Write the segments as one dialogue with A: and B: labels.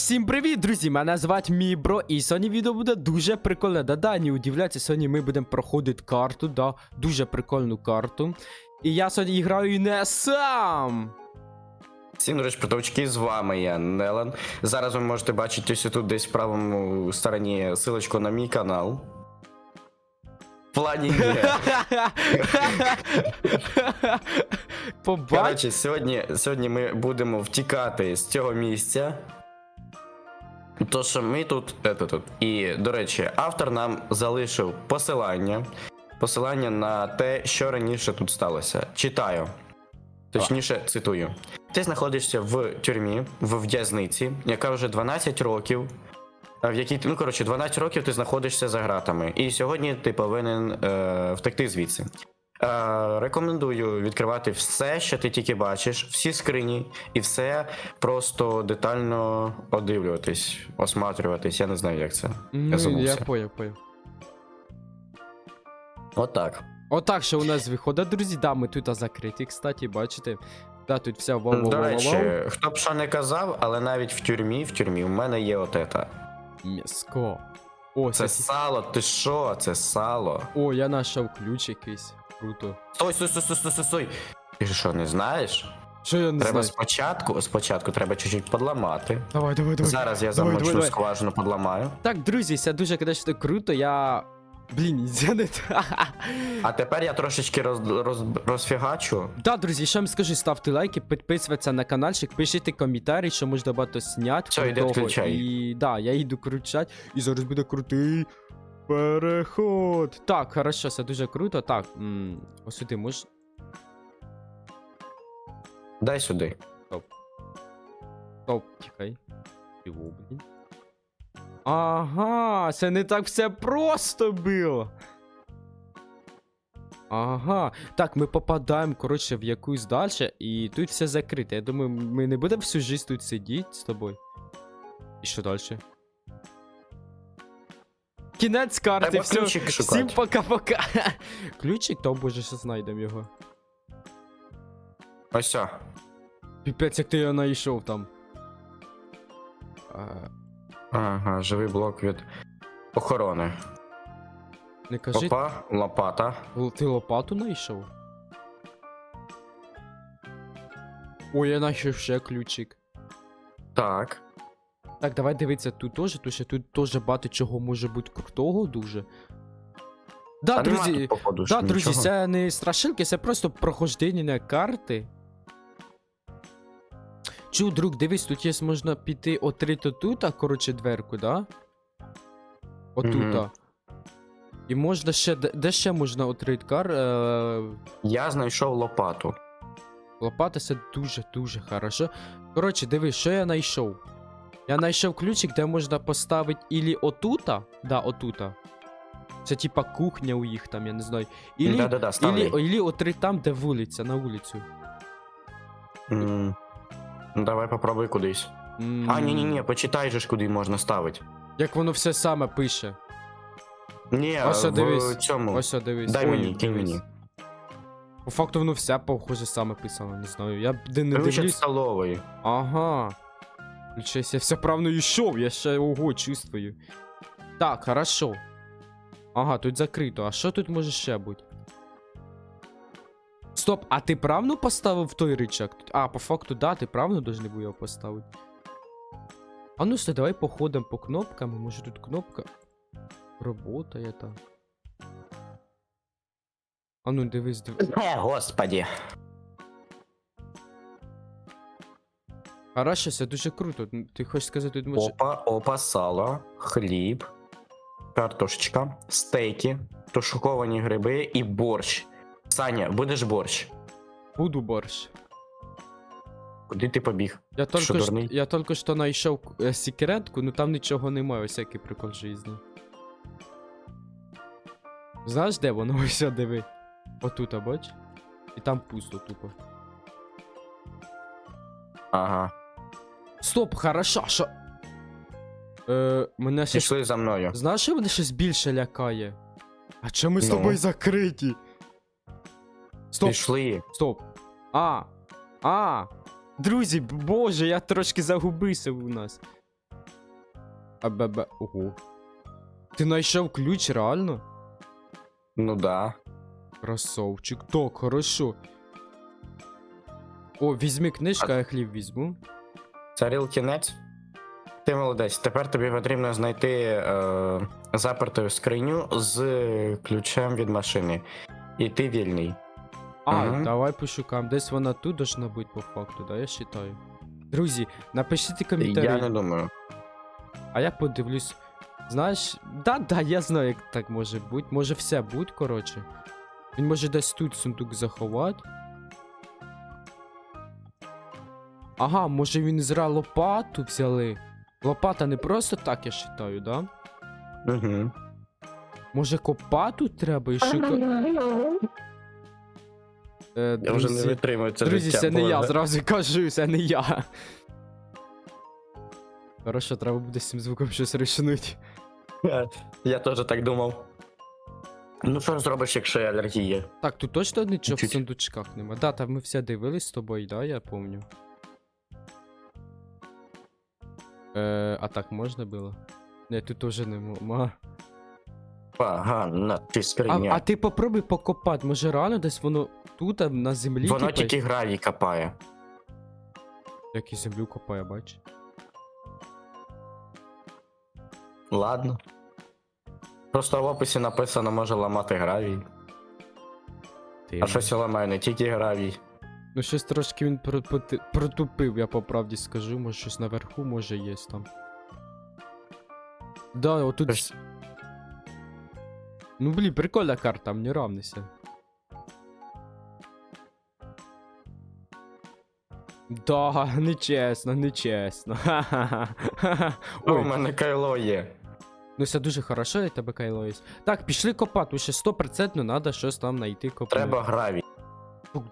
A: Всім привіт, друзі! Мене звати Мібро, і сьогодні відео буде дуже прикольне. Да-да, не удивляйтесь, сьогодні ми будемо проходити карту, да, дуже прикольну карту. І я сьогодні граю не сам.
B: Всім, до речі, притовчки, з вами я Нелан. Зараз ви можете бачити ось тут десь в правому стороні силочку на мій канал. В плані є.
A: Побач.
B: Коротше, сьогодні, сьогодні ми будемо втікати з цього місця. То, що ми тут, ето тут. І, до речі, автор нам залишив посилання. Посилання на те, що раніше тут сталося. Читаю. Точніше, цитую. Ти знаходишся в тюрмі, в в'язниці, яка вже 12 років. В якій ну коротше, 12 років ти знаходишся за ґратами. І сьогодні ти повинен е, втекти звідси. Е, рекомендую відкривати все, що ти тільки бачиш, всі скрині, і все просто детально одивлюватись, осматрюватись. Я не знаю, як це.
A: Ну, я
B: забувся.
A: поняв, поняв.
B: Отак.
A: Отак, що у нас виходить, друзі. Да, ми тут закриті, кстати, бачите. Да, тут вся вау вау
B: До
A: вау
B: речі, хто б що не казав, але навіть в тюрмі, в тюрмі в мене є отета.
A: М'яско. О,
B: Це
A: це...
B: сало, ти що? Це сало.
A: О, я знайшов ключ якийсь. Круто.
B: Стой, стой, стой, стой, стой, стой, стой. Ти що, не знаєш?
A: Що я не
B: Треба
A: знаю?
B: спочатку, спочатку треба чуть-чуть подламати.
A: Давай, давай, давай.
B: Зараз я
A: Давай,
B: замочу
A: давай, давай.
B: скважину, подламаю.
A: Так, друзі, це дуже, конечно, круто. Я. Блін, я не
B: А тепер я трошечки роз, роз, розфігачу.
A: Да, друзі, що вам скажу, ставте лайки, підписуйтесь на каналчик, пишіть коментарі, що можна багато зняти.
B: Все, йди
A: крутого.
B: включай.
A: І да, я йду кручать, і зараз буде крутий переход. Так, хорошо, це дуже круто. Так, м, ось сюди можеш.
B: Дай сюди.
A: Стоп, чекай. Чого, блін? Ага, це не так все просто було. Ага. Так, ми попадаємо, коротше, в якусь далі, і тут все закрите. Я думаю, ми не будемо всю жизнь тут сидіти з тобою. І що далі? Кінець карти,
B: Треба
A: все.
B: ключик
A: Всім
B: шукати.
A: пока-пока. Ключик, то боже, що знайдемо його.
B: Ось все.
A: Піпець, як ти його знайшов там. А,
B: Ага, живий блок від охорони.
A: не кажи,
B: Опа, лопата.
A: Л- Ти лопату знайшов? Ой, я знайшов ще ключик.
B: Так.
A: Так, давай дивитися тут теж, тому що тут теж багато чого може бути крутого дуже. Да,
B: а нема
A: друзі,
B: тут, походу,
A: да, друзі,
B: нічого.
A: це не страшилки, це просто проходження карти. Чу, друг, дивись, тут є можна піти отрити тут, а коротше дверку, да? Отута.
B: Мгм.
A: І можна ще. Де, де ще можна отрити кар? Е,
B: Я знайшов лопату.
A: Лопата це дуже-дуже хорошо. Коротше, дивись, що я знайшов. Я знайшов ключик, де можна поставити ілі отута. Да, отута. Це типа кухня у їх там, я не знаю. Ілі,
B: Да-да-да,
A: ілі, ілі отри там, де вулиця, на вулицю.
B: М, Ну, давай попробуй кудись.
A: М,
B: А, ні, ні, ні, почитай же ж, куди можна ставити.
A: Як воно все саме пише.
B: Ні,
A: Ось,
B: в
A: дивись.
B: цьому.
A: Ось, дивись.
B: Дай
A: Ой,
B: мені, кинь
A: дивись.
B: мені.
A: По факту воно все похоже саме писано, не знаю. Я б де не
B: Ключ від
A: дивлюсь.
B: столової.
A: Ага. Включайся, я все правильно йшов, я ще ого чувствую. Так, хорошо. Ага, тут закрито. А що тут може ще бути? Стоп, а ти правильно поставив той рычаг? А, по факту, да, ти правильно должен був його поставити. А ну стой, давай походимо по кнопкам. Може тут кнопка работає там. А ну дивись, дивись.
B: Е,
A: це дуже круто. Ти хочеш сказати, може.
B: Опа, опа, сало, хліб, картошечка, стейки, тушковані гриби і борщ. Саня, будеш борщ.
A: Буду борщ.
B: Куди ти побіг?
A: Я
B: Що,
A: только, що,
B: дурний?
A: я только що знайшов е, секретку, ну там нічого немає, ось який прикол житті. Знаєш, де воно? Ось о, диви. Отут, а бач? І там пусто тупо.
B: Ага.
A: Стоп, хорошо, що. Е, мене щось.
B: Пішли за мною.
A: Знаєш, що мене щось більше лякає? А чому ми з
B: Ну?
A: тобою закриті? Стоп,
B: Пішли.
A: стоп. А. А. Друзі, боже, я трошки загубився у нас. АББ. Ого. Ти знайшов ключ, реально?
B: Ну да.
A: Красавчик. Так, хорошо. О, візьми книжку, а я хліб візьму.
B: Царіл кінець. Ти молодець. Тепер тобі потрібно знайти е, заперту скриню з ключем від машини. І ти вільний.
A: А,
B: Мгм.
A: давай пошукаємо. Десь вона тут должна бути по факту, да, я вважаю. Друзі, напишіть коментарі.
B: Я не думаю.
A: А я подивлюсь. Знаєш, да, да, я знаю, як так може бути. Може все бути, коротше. Він може десь тут сундук заховати. Ага, може він зра лопату взяли. Лопата не просто так, я вважаю, да?
B: Угу.
A: Може копа тут треба і шукати. Е,
B: Я вже не
A: друзі,
B: витримую це
A: Друзі,
B: життя.
A: це не я,
B: Боже.
A: зразу кажу, це не я. Хорошо, треба буде з цим звуком щось рішнути.
B: Я теж так думав. Ну що ж зробиш, якщо є алергія?
A: Так, тут точно нічого в
B: Чуть-чуть.
A: сундучках нема. Да, там ми все дивились з тобою, да, я помню. Е, а так можна було? Не, тут теж не ма.
B: Погана ти
A: А,
B: скриня.
A: а ти попробуй покопати, може реально десь воно тут а, на землі.
B: Воно тільки гравій копає.
A: Як і землю копає, бач.
B: Ладно. Просто в описі написано може ламати гравій.
A: Ти,
B: А щось я ламаю не тільки гравій.
A: Ну щось трошки він про- протупив, я по правді скажу, може щось наверху, може є там. Да, отут.
B: Щось-
A: Ну блін, прикольна карта, мені равнися. Да, нечесно, нечесно. Ха-ха-ха.
B: О, у
A: Ой,
B: мене кайло є.
A: ну все дуже хорошо, я тебе кайло є. Так, пішли копати, ще 100% треба щось там знайти копати.
B: Треба гравій.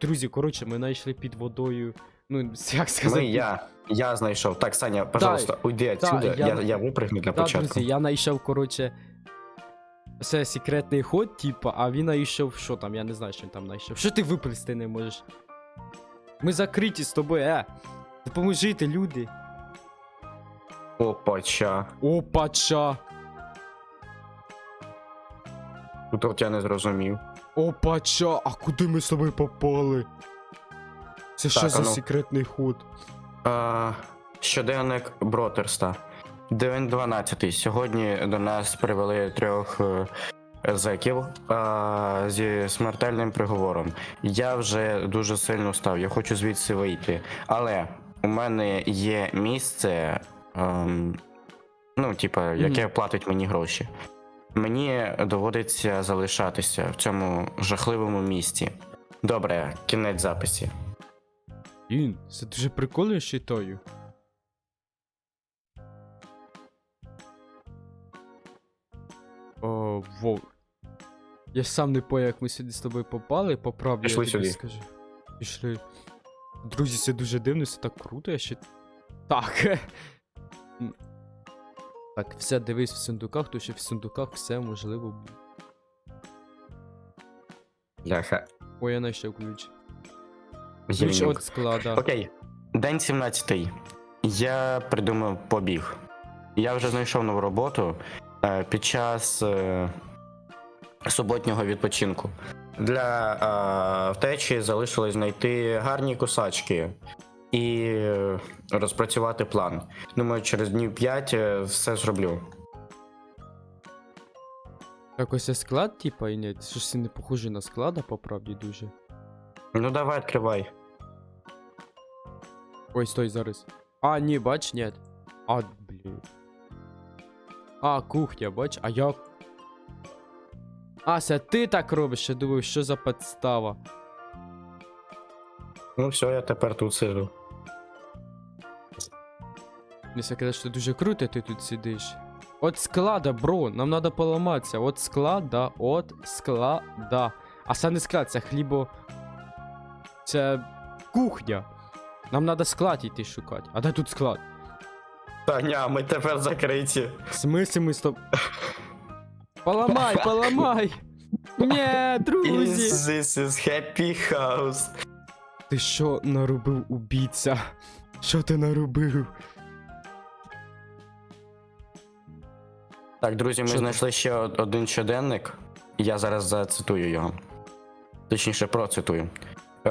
A: Друзі, коротше, ми знайшли під водою. Ну, як сказати.
B: Ми, я. Я знайшов. Так, Саня, пожалуйста, уйди отсюда.
A: я-
B: я, я випрыгну для
A: Так,
B: початку.
A: друзі, я знайшов, коротше. Це секретний ход, типа, а він знайшов, що там, я не знаю, що він там знайшов. Що ти виплисти не можеш? Ми закриті з тобою, е! Допоможите, люди.
B: Опача.
A: О,
B: Тут я не зрозумів.
A: О, пача! А куди ми з тобою попали? Це що
B: Так,
A: за
B: ну.
A: секретний ход?
B: А, щоденник Бротерста. День 12. Сьогодні до нас привели трьох е, зеків а, зі смертельним приговором. Я вже дуже сильно став, я хочу звідси вийти. Але у мене є місце, ем, ну, типа, яке платить мені гроші. Мені доводиться залишатися в цьому жахливому місці. Добре, кінець записі.
A: Він, це дуже прикольно, я считаю. О, воу. Я сам не поняв, як ми сюди з тобою попали, по правді
B: Пішли
A: я тобі
B: сюди.
A: скажу. Пішли. Друзі, це дуже дивно, це так круто, я ще. Так. Так, все, дивись в сундуках, тому що в сундуках все можливо.
B: Ляха.
A: Ой, я знайшов ключ. Ключ
B: Євнюк.
A: від склада.
B: Окей. День 17. Я придумав побіг. Я вже знайшов нову роботу е, під час е, суботнього відпочинку. Для е, втечі залишилось знайти гарні кусачки і е, розпрацювати план. Думаю, через днів 5 е, все зроблю.
A: Якось склад, типа, і ні, щось не похоже на склада, по правді дуже.
B: Ну давай, відкривай.
A: Ой, стой, зараз. А, ні, бач, нет. А, блін. А, кухня, бач, а як? А, це ти так робиш, я думаю, що за підстава.
B: Ну все, я тепер тут сижу.
A: Не сказати, що дуже круто, ти тут сидиш. От склада, бро, нам треба поламатися. От склада, от склада. А це не склад, це хлібо. Це кухня. Нам треба склад йти шукати. А де тут склад?
B: Таня, ми тепер закриті.
A: В смысле мы с тобой... Поламай, поламай! Не, друзі!
B: This is happy house.
A: Ти що наробив убійця? Що ти наробив?
B: Так, друзі, ми
A: Що
B: знайшли ще од- один щоденник. Я зараз зацитую його. Точніше, процитую. Е,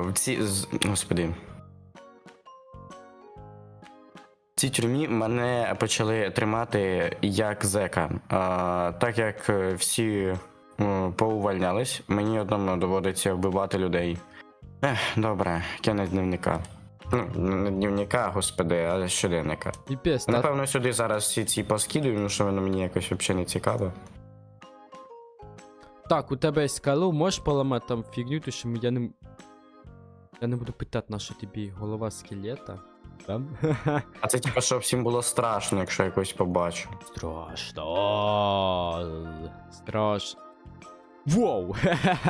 B: в ці... з- Господи. В цій тюрмі мене почали тримати як зека. А, так як е, всі е, поувальнялись, мені одному доводиться вбивати людей. Ех, добре, кінець дневника. Ну, не дневника, господи, а щоденника.
A: Піпець, та...
B: Напевно, сюди зараз всі ці поскидую, тому що воно мені якось взагалі не цікаво.
A: Так, у тебе є скалу, можеш поламати там фігню, то що я не. Я не буду питати, на що тобі голова скелета. Там?
B: А це типу, щоб всім було страшно, якщо я когось побачу.
A: Страшно. Страшно. Воу!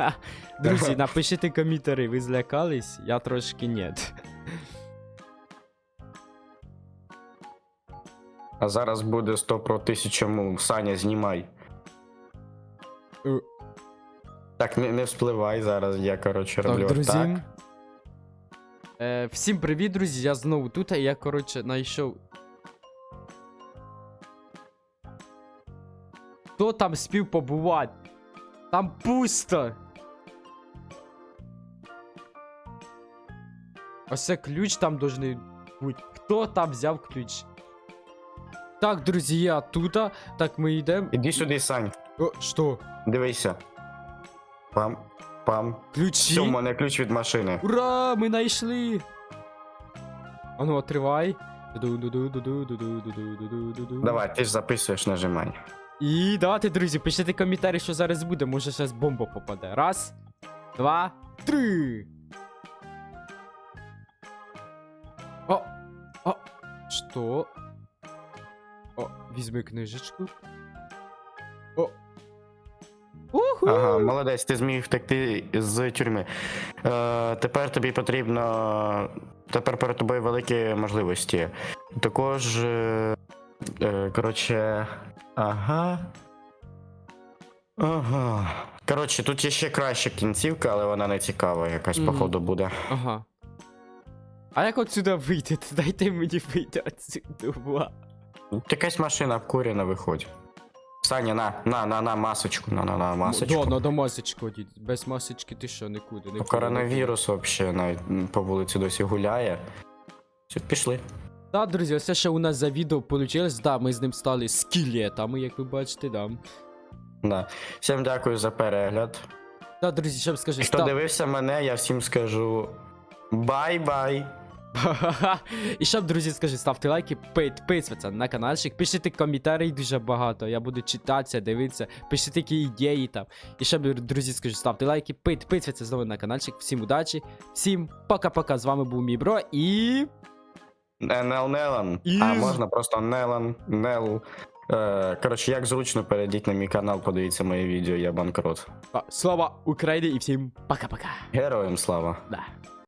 A: Друзі, напишіть коментарі, ви злякались? Я трошки нет.
B: А зараз буде 100 про 1000. Саня, знімай.
A: Е.
B: Так, не, не вспливай зараз, я коротше роблю
A: Так, друзі.
B: так.
A: Е, всім привіт, друзі. Я знову тут, і я, коротше, знайшов. Хто там спів побувати? Там пусто. А все ключ там должны быть. Кто там взял ключ? Так, друзья, я. А, так мы идем.
B: Иди сюда, Сань.
A: Что? Що?
B: Дивися. Пам. Пам.
A: Ключи.
B: Все, у мене ключ від машини.
A: Ура! нашли! А ну отривай.
B: Давай, ты ж записуєш, нажимай.
A: І давайте, друзі, пишіть коментарі, що зараз буде. Може зараз бомба попаде. Раз, два, три. О! О! Що? О, візьми книжечку. О! Уху!
B: Ага, молодець, ти зміг втекти з тюрми. Е, тепер тобі потрібно. Тепер перед тобою великі можливості. Також. Е, коротше. Ага. Ага. Коротше, тут є ще краща кінцівка, але вона не цікава, якась,
A: Мгм.
B: походу, буде.
A: Ага. А як отсюда вийти? Дайте мені вийти отсюда. Ва.
B: Якась машина вкурена виходь. Саня, на, на, на, на масочку, на, на, на масочку.
A: Да, надо масочку одіть. Без масочки ти що, нікуди, нікуди.
B: Коронавірус взагалі навіть м, по вулиці досі гуляє. Все, пішли.
A: Так, друзі, ось ще у нас за відео вийшло. Да, ми з ним стали скелетами, як ви бачите, да.
B: Да. Всім дякую за перегляд.
A: Так, друзі, що б скажи,
B: Хто
A: став...
B: дивився мене, я всім скажу бай-бай.
A: І щоб, друзі, скажи, ставте лайки, підписуйтесь на каналчик, пишіть коментарі дуже багато. Я буду читатися, дивитися, пишіть які ідеї там. І щоб, друзі, скажу, ставте лайки, підписуйтесь знову на каналчик. Всім удачі, всім пока-пока. З вами був мій бро і.
B: Нел Нелан. А можна просто Нелан, Нел. Е, коротше, як зручно, перейдіть на мій канал, подивіться моє відео, я банкрот.
A: Слава Україні і всім пока-пока.
B: Героям слава!
A: Да.